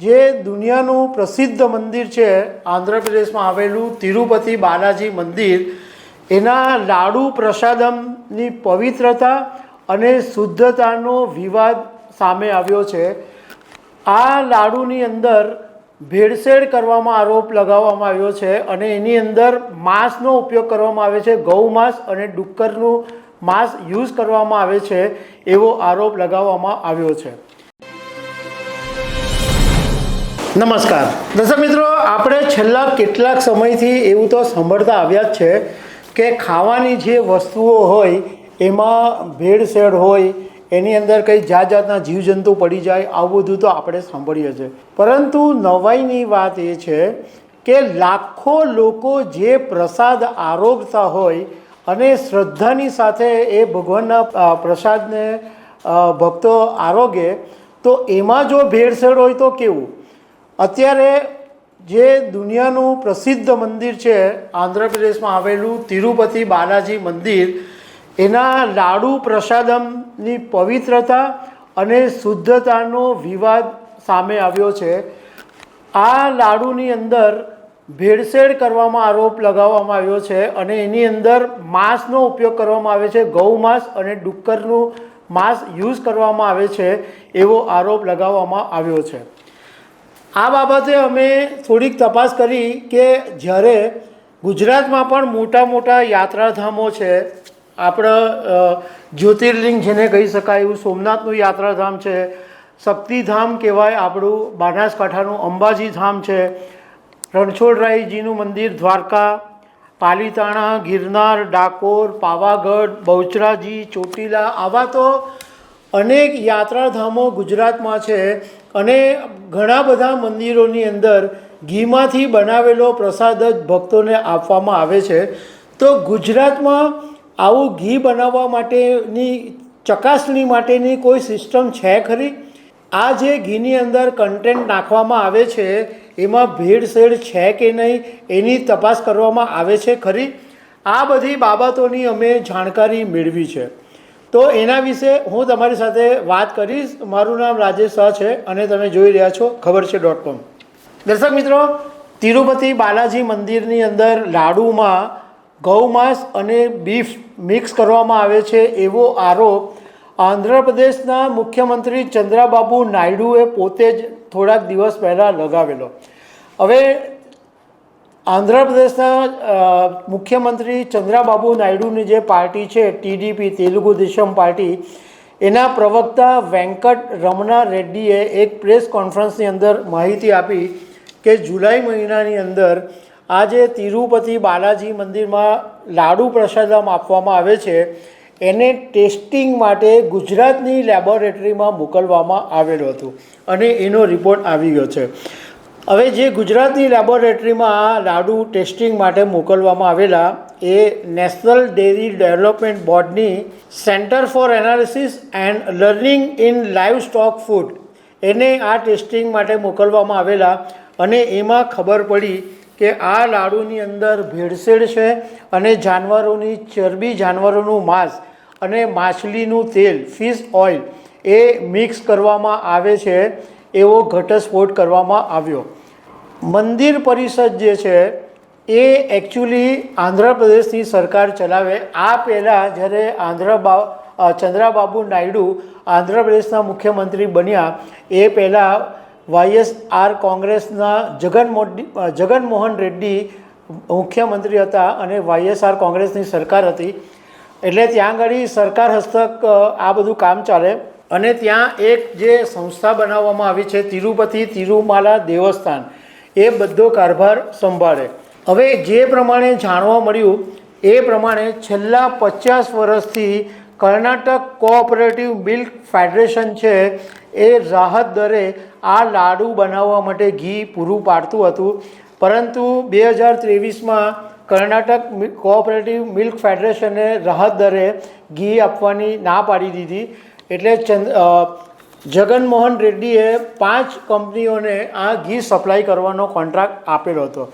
જે દુનિયાનું પ્રસિદ્ધ મંદિર છે આંધ્રપ્રદેશમાં આવેલું તિરુપતિ બાલાજી મંદિર, એના લાડુ પ્રસાદમની પવિત્રતા અને શુદ્ધતાનો વિવાદ સામે આવ્યો છે. આ લાડુની અંદર ભેળસેળ કરવામાં આરોપ લગાવવામાં આવ્યો છે અને એની અંદર માંસનો ઉપયોગ કરવામાં આવે છે. ગૌ માંસ અને ડુક્કરનું માંસ યુઝ કરવામાં આવે છે એવો આરોપ લગાવવામાં આવ્યો છે. નમસ્કાર. દર્શક મિત્રો, આપણે છેલ્લા કેટલાક સમયથી એવું તો સાંભળતા આવ્યા જ છે કે ખાવાની જે વસ્તુઓ હોય, એમાં ભેળસેળ હોય, એની અંદર કંઈ જાત જાતના જીવજંતુ પડી જાય, આવું બધું તો આપણે સાંભળીએ છીએ. પરંતુ નવાઈની વાત એ છે કે લાખો લોકો જે પ્રસાદ આરોગતા હોય અને શ્રદ્ધાની સાથે એ ભગવાનના પ્રસાદને ભક્તો આરોગે, તો એમાં જો ભેળસેળ હોય તો કેવું? અત્યારે જે દુનિયાનું પ્રસિદ્ધ મંદિર છે, આંધ્રપ્રદેશમાં આવેલું તિરુપતિ બાલાજી મંદિર, એના લાડુ પ્રસાદમની પવિત્રતા અને શુદ્ધતાનો વિવાદ સામે આવ્યો છે. આ લાડુની અંદર ભેળસેળ કરવામાં આરોપ લગાવવામાં આવ્યો છે અને એની અંદર માંસનો ઉપયોગ કરવામાં આવે છે. ગૌ માંસ અને ડુક્કરનું માંસ યુઝ કરવામાં આવે છે એવો આરોપ લગાવવામાં આવ્યો છે. આ બાબતે અમે થોડીક તપાસ કરી કે જ્યારે ગુજરાતમાં પણ મોટા મોટા યાત્રાધામો છે, આપણે જ્યોતિર્લિંગ જેને કહી શકાય એવું સોમનાથનું યાત્રાધામ છે, શક્તિધામ કહેવાય આપણું, બનાસકાંઠાનું અંબાજી ધામ છે, રણછોડરાયજીનું મંદિર, દ્વારકા, પાલીતાણા, ગિરનાર, ડાકોર, પાવાગઢ, બહુચરાજી, ચોટીલા, આવા તો અનેક યાત્રાધામો ગુજરાતમાં છે અને ઘણા બધા મંદિરોની અંદર ઘીમાંથી બનાવેલો પ્રસાદ જ ભક્તોને આપવામાં આવે છે. તો ગુજરાતમાં આવું ઘી બનાવવા માટેની ચકાસણી માટેની કોઈ સિસ્ટમ છે ખરી? આ જે ઘીની અંદર કન્ટેન્ટ નાખવામાં આવે છે, એમાં ભેળસેળ છે કે નહીં એની તપાસ કરવામાં આવે છે ખરી? આ બધી બાબતોની અમે જાણકારી મેળવી છે. તો એના વિશે હું તમારી સાથે વાત કરીશ. મારું નામ રાજેશ શાહ છે અને તમે જોઈ રહ્યા છો ખબર છે ડોટ કોમ દર્શક મિત્રો, તિરુપતિ બાલાજી મંદિરની અંદર લાડુમાં ગૌમાંસ અને બીફ મિક્સ કરવામાં આવે છે એવો આરોપ આંધ્રપ્રદેશના મુખ્યમંત્રી ચંદ્રાબાબુ નાયડુએ પોતે જ થોડાક દિવસ પહેલાં લગાવેલો. હવે આંધ્રપ્રદેશના મુખ્યમંત્રી ચંદ્રાબાબુ નાયડુની જે પાર્ટી છે, ટીડીપી, તેલુગુ દેશમ પાર્ટી, એના પ્રવક્તા વેંકટ રમણા રેડ્ડીએ એક પ્રેસ કોન્ફરન્સની અંદર માહિતી આપી કે જુલાઈ મહિનાની અંદર આ જે તિરુપતિ બાલાજી મંદિરમાં લાડુ પ્રસાદમ આપવામાં આવે છે. એને ટેસ્ટિંગ માટે ગુજરાતની લેબોરેટરીમાં મોકલવામાં આવેલું હતું અને એનો રિપોર્ટ આવી ગયો છે. હવે જે ગુજરાતની લેબોરેટરીમાં લાડુ ટેસ્ટિંગ માટે મોકલવામાં આવેલા એ નેશનલ ડેરી ડેવલપમેન્ટ બોર્ડની centre for analysis and learning in livestock food એને આ ટેસ્ટિંગ માટે મોકલવામાં આવેલા અને એમાં ખબર પડી કે આ લાડુની અંદર ભેળસેળ છે અને જાનવરોની, ચરબી જાનવરોનું માંસ અને માછલીનું તેલ ફિશ ઓઇલ એ મિક્સ કરવામાં આવે છે એવો ઘટસ્ફોટ કરવામાં આવ્યો. મંદિર પરિષદ જે છે એ એકચ્યુઅલી આંધ્રપ્રદેશની સરકાર ચલાવે. આ પહેલાં જ્યારે આંધ્રબા ચંદ્રાબાબુ નાયડુ આંધ્રપ્રદેશના મુખ્યમંત્રી બન્યા એ પહેલાં વાયએસઆર કોંગ્રેસના જગન મોદી અ, જગનમોહન રેડ્ડી મુખ્યમંત્રી હતા અને વાયએસઆર કોંગ્રેસની સરકાર હતી. એટલે ત્યાં આગળ સરકાર હસ્તક આ બધું કામ ચાલે. અને ત્યાં એક જે સંસ્થા બનાવવામાં આવી છે, તિરુપતિ તિરુમાલા દેવસ્થાન, એ બધો કારભાર સંભાળે. હવે જે પ્રમાણે જાણવા મળ્યું, એ પ્રમાણે છેલ્લા પચાસ વર્ષથી કર્ણાટક કોઓપરેટિવ મિલ્ક ફેડરેશન છે, એ રાહત દરે આ લાડુ બનાવવા માટે ઘી પૂરું પાડતું હતું. પરંતુ બે હજાર ત્રેવીસમાં કર્ણાટક કોઓપરેટિવ મિલ્ક ફેડરેશને રાહત દરે ઘી આપવાની ના પાડી દીધી. એટલે ચંદ જગનમોહન રેડ્ડીએ પાંચ કંપનીઓને આ ઘી સપ્લાય કરવાનો કોન્ટ્રાક્ટ આપેલો હતો.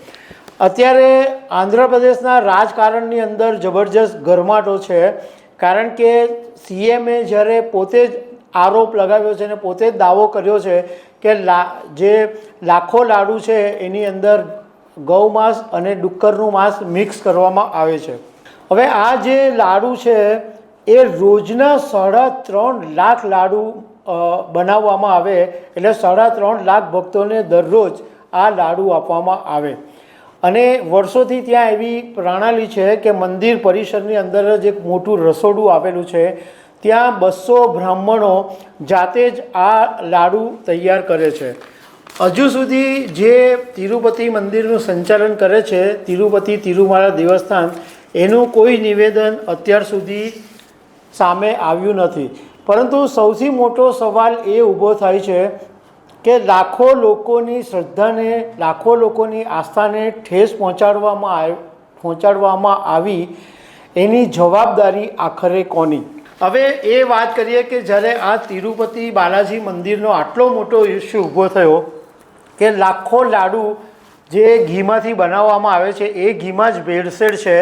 અત્યારે આંધ્રપ્રદેશના રાજકારણની અંદર જબરજસ્ત ગરમાટો છે, કારણ કે સીએમએ જ્યારે પોતે જ આરોપ લગાવ્યો છે અને પોતે જ દાવો કર્યો છે કે લા જે લાખો લાડુ છે એની અંદર ગૌ માંસ અને ડુક્કરનું માંસ મિક્સ કરવામાં આવે છે. હવે આ જે લાડુ છે એ રોજના સાડા ત્રણ લાખ લાડુ બનાવવામાં આવે. એટલે સાડા ત્રણ લાખ ભક્તોને દરરોજ આ લાડુ આપવામાં આવે. અને વર્ષોથી ત્યાં એવી પ્રણાલી છે કે મંદિર પરિસરની અંદર જ એક મોટું રસોડું આવેલું છે. ત્યાં બસો બ્રાહ્મણો જાતે જ આ લાડુ તૈયાર કરે છે. હજુ સુધી જે તિરુપતિ મંદિરનું સંચાલન કરે છે, તિરુપતિ તિરુમાળા દેવસ્થાન, એનું કોઈ નિવેદન અત્યાર સુધી સામે આવ્યું નથી. પરંતુ સૌથી મોટો સવાલ એ ઊભો થાય છે કે લાખો લોકોની શ્રદ્ધાને, લાખો લોકોની આસ્થાને ઠેસ પહોંચાડવામાં આવ, પહોંચાડવામાં આવી એની જવાબદારી આખરે કોની? હવે એ વાત કરીએ કે જ્યારે આ તિરુપતિ બાલાજી મંદિરનો આટલો મોટો ઇસ્યુ ઊભો થયો કે લાખો લાડુ જે ઘીમાંથી બનાવવામાં આવે છે, એ ઘીમાં જ ભેળસેળ છે,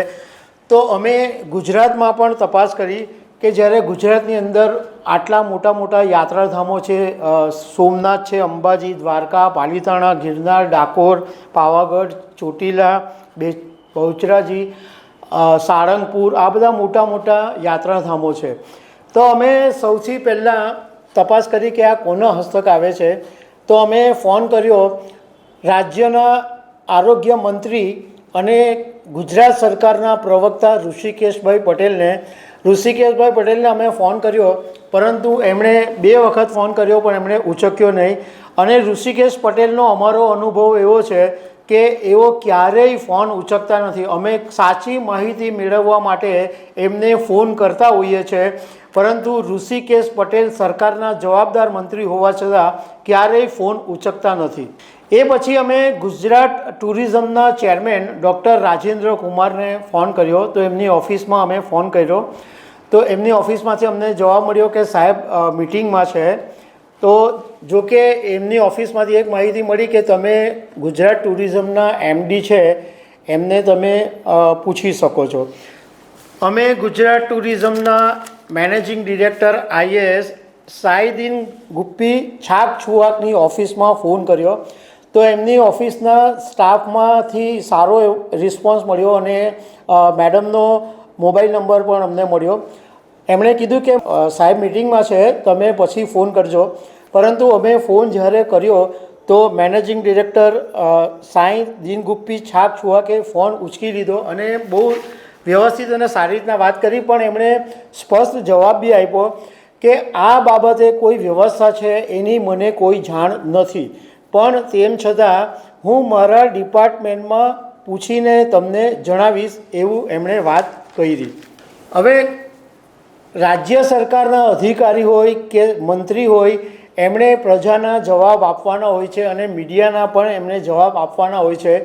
તો અમે ગુજરાતમાં પણ તપાસ કરી કે જ્યારે ગુજરાતની અંદર આટલા મોટા મોટા યાત્રાધામો છે સોમનાથ છે, અંબાજી, દ્વારકા, પાલીતાણા, ગિરનાર, ડાકોર, પાવાગઢ, ચોટીલા, બે, બહુચરાજી સાળંગપુર, આ બધા મોટા મોટા યાત્રાધામો છે. તો અમે સૌથી પહેલાં તપાસ કરી કે આ કોના હસ્તક આવે છે. તો અમે ફોન કર્યો રાજ્યના આરોગ્ય મંત્રી અને ગુજરાત સરકારના પ્રવક્તા ઋષિકેશભાઈ પટેલને. ઋષિકેશભાઈ પટેલને અમે ફોન કર્યો, પરંતુ એમણે બે વખત ફોન કર્યો, પણ એમણે ઉચક્યો નહીં. અને ઋષિકેશ પટેલનો અમારો અનુભવ એવો છે કે એઓ ક્યારેય ફોન ઉચકતા નથી. અમે સાચી માહિતી મેળવવા માટે એમને ફોન કરતા હોઈએ છીએ પરંતુ ઋષિકેશ પટેલ સરકારના જવાબદાર મંત્રી હોવા છતાં ક્યારેય ફોન ઉચકતા નથી. એ પછી અમે ગુજરાત ટુરિઝમના ચેરમેન ડૉક્ટર રાજેન્દ્ર કુમારને ફોન કર્યો. તો એમની ઓફિસમાં અમે ફોન કર્યો. તો એમની ઓફિસમાંથી અમને જવાબ મળ્યો કે સાહેબ મિટિંગમાં છે. તો જો કે એમની ઓફિસમાંથી એક માહિતી મળી કે તમે ગુજરાત ટુરિઝમના એમડી છે, એમને તમે પૂછી શકો છો. અમે ગુજરાત ટુરિઝમના મેનેજિંગ ડિરેક્ટર આઈએએસ સાઈદીન ગુપ્પી છાક છુઆકની ઓફિસમાં ફોન કર્યો. તો એમની ઓફિસના સ્ટાફમાંથી સારો રિસ્પોન્સ મળ્યો અને મેડમનો મોબાઈલ નંબર પણ અમને મળ્યો. એમણે કીધું કે સાહેબ મિટિંગમાં છે, તમે પછી ફોન કરજો. પરંતુ અમે ફોન જ્યારે કર્યો, તો મેનેજિંગ ડિરેક્ટર સાંઈ દિનગુપ્પી છાપ છુઆકે ફોન ઉચકી લીધો અને બહુ વ્યવસ્થિત અને સારી રીતના વાત કરી, પણ એમણે સ્પષ્ટ જવાબ બી આપ્યો કે આ બાબતે કોઈ વ્યવસ્થા છે એની મને કોઈ જાણ નથી. પણ તેમ છતાં, હું મારા ડિપાર્ટમેન્ટમાં પૂછીને તમને જણાવીશ એવું એમણે વાત કરી. હવે, રાજ્ય સરકારના અધિકારી હોય કે મંત્રી હોય, એમણે પ્રજાના જવાબ આપવાના હોય છે અને મીડિયાના પણ એમણે જવાબ આપવાના હોય છે.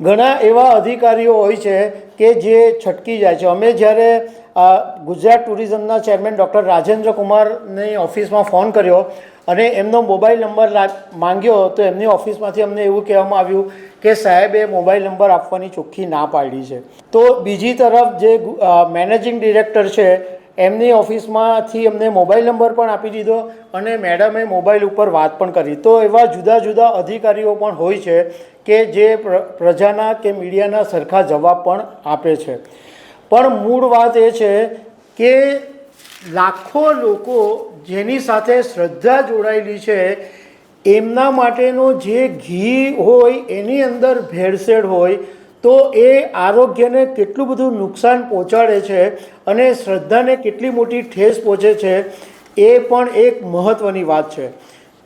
ઘણા એવા અધિકારીઓ હોય છે કે જે છટકી જાય છે. અમે જ્યારે ગુજરાત ટુરિઝમના ચેરમેન ડૉક્ટર રાજેન્દ્ર કુમારની ઓફિસમાં ફોન કર્યો અને એમનો મોબાઈલ નંબર માંગ્યો તો એમની ઓફિસમાંથી અમને એવું કહેવામાં આવ્યું કે સાહેબે મોબાઈલ નંબર આપવાની ચોખ્ખી ના પાડી છે. તો બીજી તરફ જે મેનેજિંગ ડિરેક્ટર છે, એમની ઓફિસમાંથી અમને મોબાઈલ નંબર પણ આપી દીધો અને મેડમે મોબાઈલ ઉપર વાત પણ કરી. તો એવા જુદા જુદા અધિકારીઓ પણ હોય છે કે જે પ્ર- પ્રજાના કે મીડિયાના સરખા જવાબ પણ આપે છે. પણ મૂળ વાત એ છે કે લાખો લોકો જેની સાથે શ્રદ્ધા જોડાયેલી છે, એમના માટેનો જે ઘી હોય, એની અંદર ભેળસેળ હોય, તો એ આરોગ્યને કેટલું બધું નુકસાન પહોંચાડે છે અને શ્રદ્ધાને કેટલી મોટી ઠેસ પહોંચે છે, એ પણ એક મહત્ત્વની વાત છે.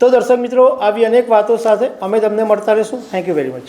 તો દર્શક મિત્રો, આવી અનેક વાતો સાથે અમે તમને મળતા રહીશું. Thank you very much